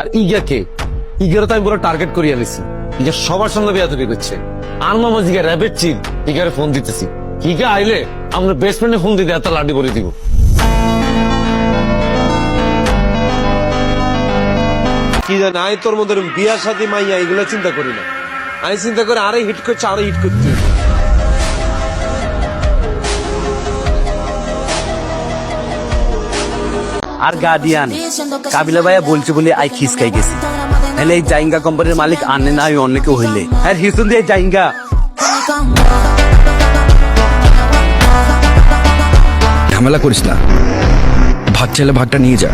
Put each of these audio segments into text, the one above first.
আর ইগা কে ইগারও তো আমি পুরো টার্গেট করিয়া নিছি। ইগা সবার সঙ্গে বেয়াদবি করছে। আর মামা জিগা র্যাবের চিন ইগারে ফোন দিতেছি। ইগা আইলে আমরা ফ্রেন্ডে ফোন দিতে এত লাডি করে দিব। কি জানি আমি তোর মধ্যে বিয়া সাথে মাইয়া, এগুলো চিন্তা করি না। আমি চিন্তা করে আরে হিট করছে, আরে হিট করতে। আর গার্ডিয়ান। কাবিলা ভাইয়া বলছে বলে আই খিসকাই গেছি। তাহলে এই জাইঙ্গা কোম্পানির মালিক আনে না ওই অন্য কেউ হইলে। হ্যাঁ হিসুন দিয়ে জাইঙ্গা। ঝামেলা করিস না। ভাগ চাইলে ভাগটা নিয়ে যা।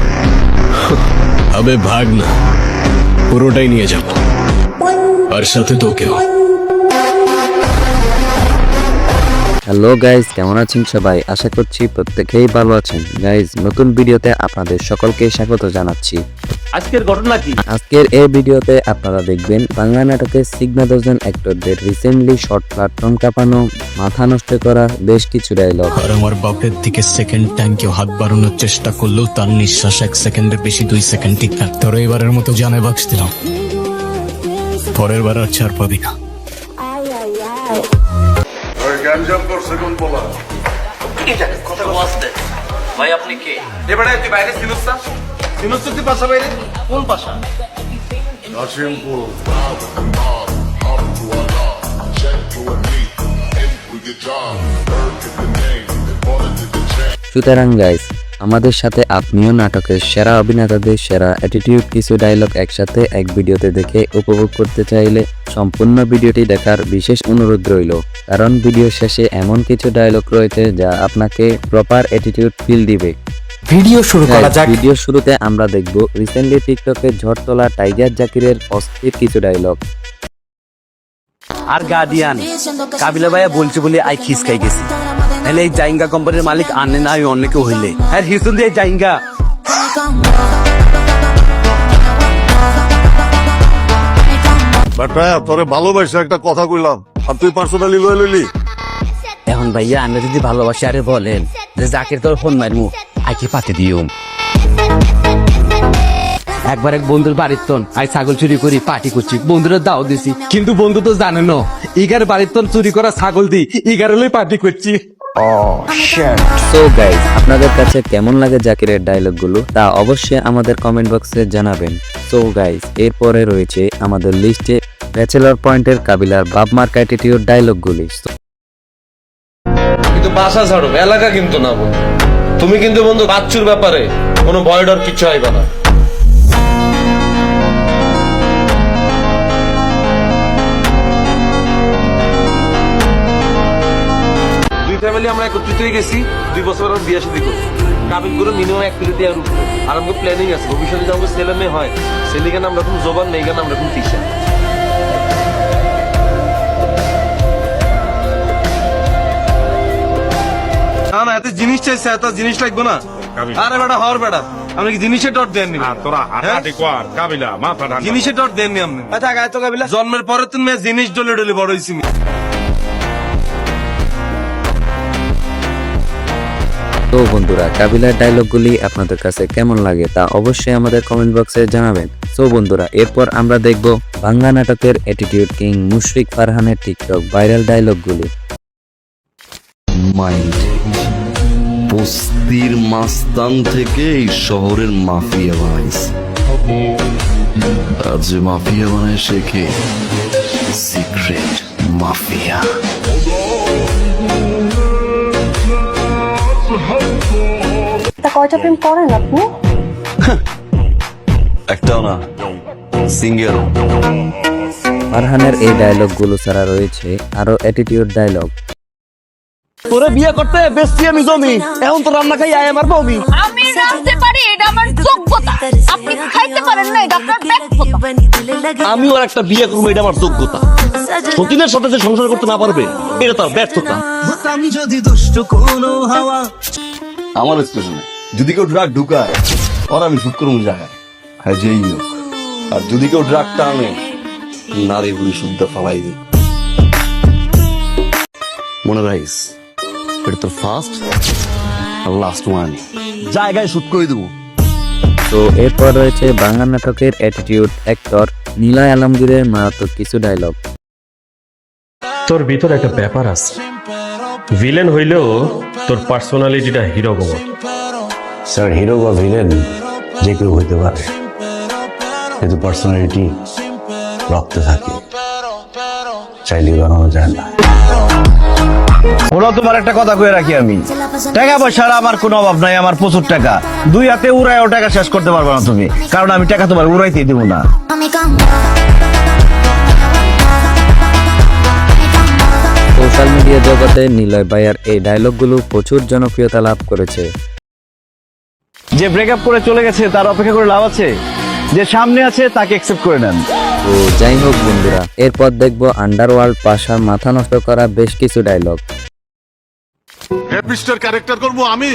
আবে ভাগ না। পুরোটাই নিয়ে যাব। আর সাথে তোকেও। হ্যালো গাইজ কেমন আছেন সবাই? আশা করছি প্রত্যেকেই ভালো আছেন। গাইজ নতুন ভিডিওতে আপনাদের সকলকে স্বাগত জানাচ্ছি। আজকের ঘটনা কি? আজকের এই ভিডিওতে আপনারা দেখবেন বাংলা নাটকের সিগনা দর্জন অ্যাক্টরদের রিসেন্টলি শর্ট প্ল্যাটফর্ম কাঁপানো মাথা নষ্ট করা বেশ কিছু ডায়লগ আর আমার বাপের দিকে সেকেন্ড টাইম কেউ হাত বাড়ানোর চেষ্টা করলেও তার নিঃশ্বাস এক সেকেন্ডের বেশি দুই সেকেন্ড ঠিক থাক তোর এবারের মতো জানে বাক্স দিলাম। পরের বার আর ছাড় পাবি না। গ্যাঞ্জাম করছে কোন বলা? ভাই আপনি কে? এবারে তুই বাইরে সিনুস না সিনুস তুই পাশা বাইরে। কোন পাশা? কাশিমপুর সুতরাং গাইজ আমাদের সাথে আপনিও নাটকের সেরা অভিনেতাদের সেরা অ্যাটিটিউড কিছু ডায়লগ একসাথে এক ভিডিওতে দেখে উপভোগ করতে চাইলে সম্পূর্ণ ভিডিওটি দেখার বিশেষ অনুরোধ রইল। কারণ ভিডিও শেষে এমন কিছু ডায়লগ রয়েছে যা আপনাকে প্রপার অ্যাটিটিউড ফিল দিবে। ভিডিও শুরু করা যাক। ভিডিও শুরুতে আমরা দেখব রিসেন্টলি টিকটকে ঝড় তোলা টাইগার জাকিরের অস্থির কিছু ডায়লগ আর গার্ডিয়ান কাবিলা ভাইয়া বলছে বলে আই খিসকাই গেছি। তাহলে এই জাইঙ্গা কোম্পানির মালিক আনে না অন্য কেউ হইলে হ্যাঁ হিসুন দিয়ে জাইঙ্গা বেটা তোরে ভালোবাসে একটা কথা কইলাম আর তুই পার্সোনালি লয়ে লইলি এখন ভাইয়া আমরা যদি ভালোবাসি আরে বলেন যে জাকির তোর ফোন মারমু আইকে পাতে দিও একবার এক বন্ধুর বাড়ির তন আই ছাগল চুরি করি পার্টি করছি বন্ধুরা দাও দিছি। কিন্তু বন্ধু তো জানে না ইগার বাড়ির তন চুরি করা ছাগল দি ইগার লই পার্টি করছি। সো গাইজ আপনাদের কাছে কেমন লাগে জাকিরের ডায়লগগুলো তা অবশ্যই আমাদের কমেন্ট বক্সে জানাবেন। সো গাইজ এরপরে রয়েছে আমাদের লিস্টে ব্যাচেলর পয়েন্টের কাবিলার বাপ মার্ক অ্যাটিটিউড ডায়লগগুলি কিন্তু বাসা ছাড়ো এলাকা কিন্তু না বন্ধু। তুমি কিন্তু বন্ধু বাচ্চুর ব্যাপারে কোনো ভয় ডর কিছু আইবা না। আমরা একত্রিত হয়ে গেছি দুই বছর আমরা বিয়ে শাদী করব কাবিল করে মিনিমাম এক কোটি আর উঠবে আর আমাকে প্ল্যানিং আছে ভবিষ্যতে যদি আমাকে ছেলে মেয়ে হয় ছেলে কেন আমরা এখন জবান নেই কেন আমরা এখন তিসা না না এত জিনিস চাইছে এত জিনিস লাগবে না। আরে বেটা হর বেটা আপনি কি জিনিসের ডট দেননি? তোরা হাঁটাহাঁটি কর কাবিলা মাথা জিনিসের ডট দেননি আপনি। আচ্ছা গায়ে তো কাবিলা। জন্মের পরে তুমি জিনিস ডলে ডলে বড় হয়েছি তো বন্ধুরা, কাবিলার ডায়লগগুলি আপনাদের কাছে কেমন লাগে তা অবশ্যই আমাদের কমেন্ট বক্সে জানাবেন। সো বন্ধুরা, এরপর আমরা দেখব বাংলা নাটকের অ্যাটিটিউড কিং মুশরিক ফারহানের টিকটক ভাইরাল ডায়লগগুলি মাইন্ড বস্তির মাস্তান থেকে এই শহরের মাফিয়া বানাইছে। আর মাফিয়া বানায় শেখে সিক্রেট মাফিয়া। তা কয়টা প্রেম করেন আপনি? একটাও না সিঙ্গেল ফারহানের এই ডায়লগগুলো ছাড়া রয়েছে আরও অ্যাটিটিউড ডায়লগ তোরে বিয়ে করতে বেশি আমি জমি। এখন তো রান্না খাই আয় আমার বমি আমি রাঁধতে পারি এটা আমার যোগ্যতা। আপনি খাইতে পারেন না এটা আপনার ব্যর্থতা। আমিও আর একটা বিয়ে করব এটা আমার যোগ্যতা। সতীনের সাথে যে সংসার করতে না পারবে এটা তার ব্যর্থতা। আমার স্টেশনে যদি কেউ ড্রাগ ঢুকায় ওর আমি শুট করব জায়গায় হ্যাঁ যেই হোক আর যদি কেউ ড্রাগটা টানে নারী বুড়ি শুদ্ধ ফালাই দিই মনে রাখিস এটা তোর ফার্স্ট আর লাস্ট ওয়ান জায়গায় শুট করে দেবো। তো এরপর রয়েছে বাংলা নাটকের অ্যাটিটিউড অ্যাক্টর নীলয় আলমগীরের মারাত্মক কিছু ডায়লগ তোর ভিতর একটা ব্যাপার আছে। ভিলেন হইলেও তোর পার্সোনালিটিটা হিরো গোমর স্যার হিরো বা ভিলেন যে কেউ হইতে পারে। কিন্তু পার্সোনালিটি রক্তে থাকে। চাইলে বানানো যায় না। তোমার একটা কথা কয়ে রাখি আমি। টাকা পয়সার আমার কোনো অভাব নাই আমার প্রচুর টাকা। দুই হাতে উড়ায়ও টাকা শেষ করতে পারবে না তুমি। কারণ আমি টাকা তোমার উড়াইতে দেবো না। সোশ্যাল মিডিয়া জগতে নিলয় ভাইয়ার এই ডায়লগগুলো প্রচুর জনপ্রিয়তা লাভ করেছে। যে ব্রেকআপ করে চলে গেছে তার অপেক্ষা করে লাভ আছে? যে সামনে আছে তাকে অ্যাকসেপ্ট করে নেন। তো যাই হোক বন্ধুরা এরপর দেখব আন্ডারওয়ার্ল্ড পাশার মাথা নষ্ট করা বেশ কিছু ডায়লগ হ্যাপিস্টার ক্যারেক্টার করব আমি?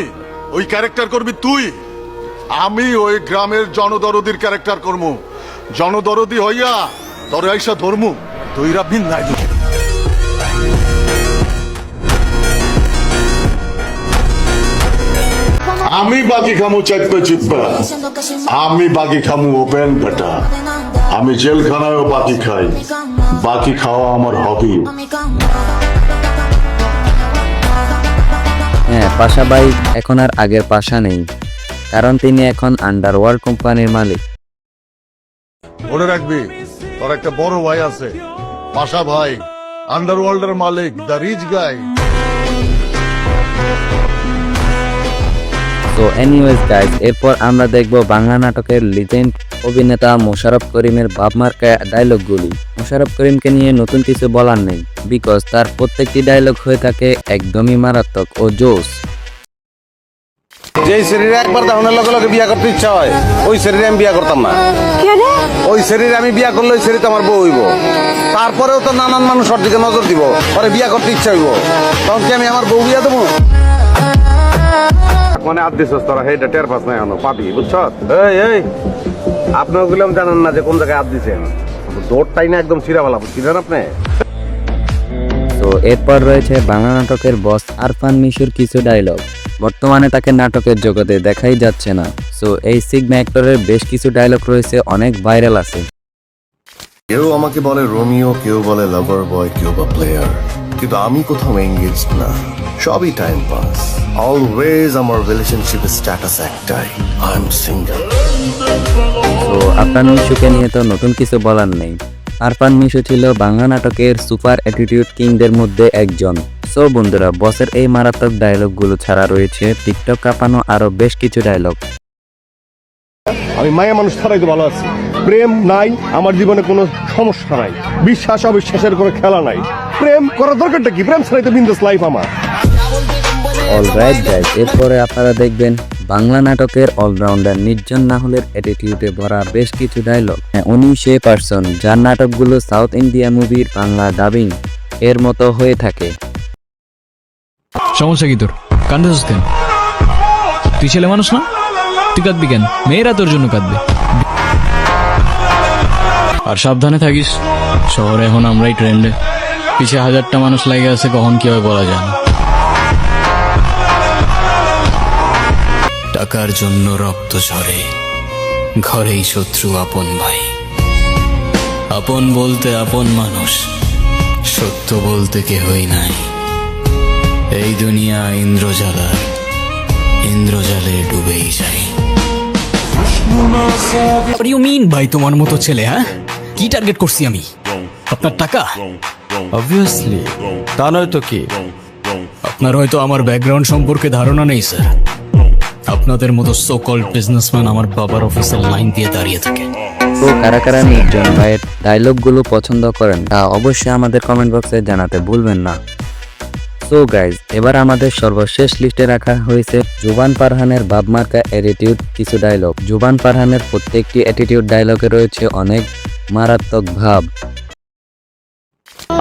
ওই ক্যারেক্টার করবি তুই? আমি ওই গ্রামের জনদরদির ক্যারেক্টার করব। জনদরদি হইয়া তোর আইসা ধর্মু। তুইরা ভিন নাই আমি বাকি খামু চেপে চিপে আমি বাকি খামু ওপেন বেটা। আমি জেলখানায়ও বাকি খাই। বাকি খাওয়া আমার হবি। হ্যাঁ পাশা ভাই এখন আর আগের পাশা নেই কারণ তিনি এখন আন্ডারওয়ার্ল্ড কোম্পানির মালিক। মনে রাখবি তোর একটা বড় ভাই আছে। পাশা ভাই আন্ডারওয়ার্ল্ডের মালিক দ্য রিচ গাই তো এনিওয়েজ গাইজ এরপর আমরা দেখব বাংলা নাটকের লিজেন্ড অভিনেতা মোশারফ করিমের বাপমার্কা ডায়লগগুলি মোশাররফ করিমকে নিয়ে নতুন কিছু বলার নেই বিকজ তার প্রত্যেকটি ডায়লগ হয়ে থাকে একদমই মারাত্মক ও জোস যে শরীরে একবার দাহনের লগে লগে বিয়া করতে ইচ্ছা হয় ওই শরীরে আমি বিয়া করতাম না। ওই শরীরে আমি বিয়া করলে ওই শরীরে আমার বউ হইব। তারপরেও তো নানান মানুষ ওর দিকে নজর দিব পরে বিয়া করতে ইচ্ছা হইব। তখন কি আমি আমার বউ বিয়া দেবো? মানে আদ দিছস তোরা হেটা টের পাস নাই এখনও পাবি বুঝছ এই এই আপনার গুলাম জানেন না যে কোন জায়গায় আদ দিছেন দৌড়টাই না একদম ছিঁড়া ফেলা বুঝছিলেন আপনি? তো এরপর রয়েছে বাংলা নাটকের বস আরফান মিশুর কিছু ডায়লগ বর্তমানে তাকে নাটকের জগতে দেখাই যাচ্ছে না। সো এই সিগমা অ্যাক্টরের বেশ কিছু ডায়লগ রয়েছে অনেক ভাইরাল আছে। কেউ আমাকে বলে রোমিও কেউ বলে লাভার বয় কেউ বা প্লেয়ার কিন্তু আমি কোথাও এঙ্গেজ না। সবই টাইম পাস অলওয়েজ আমার রিলেশনশিপের স্ট্যাটাস একটাই আই এম সিঙ্গেল তো আরফান মিশুকে নিয়ে তো নতুন কিছু বলার নেই। আরফান মিশু ছিল বাংলা নাটকের সুপার অ্যাটিটিউড কিংদের মধ্যে একজন। সো বন্ধুরা বসের এই মারাত্মক ডায়লগগুলো ছাড়া রয়েছে টিকটক কাঁপানো আরও বেশ কিছু ডায়লগ আমি মায়া মানুষ ছাড়াই তো ভালো আছি। প্রেম নাই আমার জীবনে কোনো সমস্যা নাই। বিশ্বাস অবিশ্বাসের কোনো খেলা নাই। প্রেম করার দরকারটা কি? প্রেম ছাড়াই তো বিন্দাস লাইফ আমার। অলরাইট গাইজ এরপরে আপনারা দেখবেন বাংলা নাটকের অলরাউন্ডার নির্জন না নাহুলের অ্যাটিটিউডে ভরা বেশ কিছু ডায়লগ হ্যাঁ উনি সে পার্সন যার নাটকগুলো সাউথ ইন্ডিয়া মুভির বাংলা ডাবিং এর মতো হয়ে থাকে। সমস্যা কি তোর? কান্দাস কেন? তুই ছেলে মানুষ না? তুই কাঁদবি কেন? মেয়েরা তোর জন্য কাঁদবে। আর সাবধানে থাকিস, শহরে এখন আমরাই ট্রেন্ডে পিছে হাজারটা মানুষ লাগে আছে, কখন কি হয় বলা যায় না। টাকার জন্য রক্ত ঝরে। ঘরেই শত্রু আপন ভাই। আপন বলতে আপন মানুষ সত্য বলতে কেহই নাই। এই দুনিয়া ইন্দ্রজালার ইন্দ্রজালে ডুবেই যাই ইউ মিন ভাই তোমার মতো ছেলে হ্যাঁ? কি টার্গেট করছি আমি? আপনার টাকা? অবভিয়াসলি তা নয় তো কি? আপনার হয়তো আমার ব্যাকগ্রাউন্ড সম্পর্কে ধারণা নেই স্যার আপনাদের মতো সো কল্ড বিজনেসম্যান আমার বাবার অফিসের লাইন দিয়ে দাঁড়িয়ে থাকে। তো কারা কারা নির্জন ভাইয়ের ডায়লগগুলো পছন্দ করেন তা অবশ্যই আমাদের কমেন্ট বক্সে জানাতে ভুলবেন না। সো গাইজ এবার আমাদের সর্বশেষ লিস্টে রাখা হয়েছে জুবান পারহানের বাবমার্কা অ্যাটিটিউড কিছু ডায়লগ জুবান পারহানের প্রত্যেকটি অ্যাটিটিউড ডায়লগে রয়েছে অনেক মারাত্মক ভাব।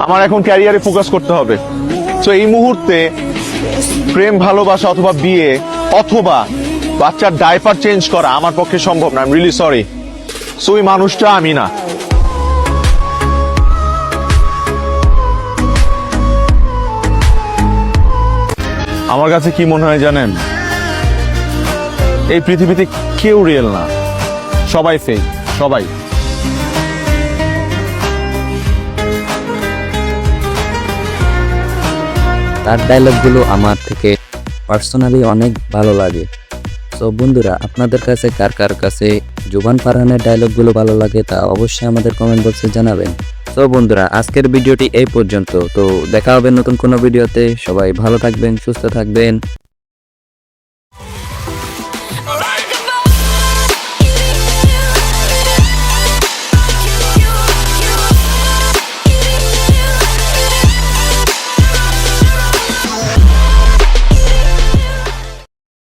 আমার এখন ক্যারিয়ারে ফোকাস করতে হবে। তো এই মুহূর্তে প্রেম ভালোবাসা অথবা বিয়ে অথবা বাচ্চার ডাইপার চেঞ্জ করা আমার পক্ষে সম্ভব না রিলি সরি সো মানুষটা আমি না। আমার কাছে কি মনে হয় জানেন? এই পৃথিবীতে কেউ রিয়েল না। সবাই ফেক সবাই। তার ডায়লগগুলো আমার থেকে পার্সোনালি অনেক ভালো লাগে। তো বন্ধুরা, আপনাদের কাছে কার কার কাছে জুবান ফারহানের ডায়লগগুলো ভালো লাগে তা অবশ্যই আমাদের কমেন্ট বক্সে জানাবেন। তো বন্ধুরা, আজকের ভিডিওটি এই পর্যন্ত। তো দেখা হবে নতুন কোনো ভিডিওতে সবাই ভালো থাকবেন, সুস্থ থাকবেন।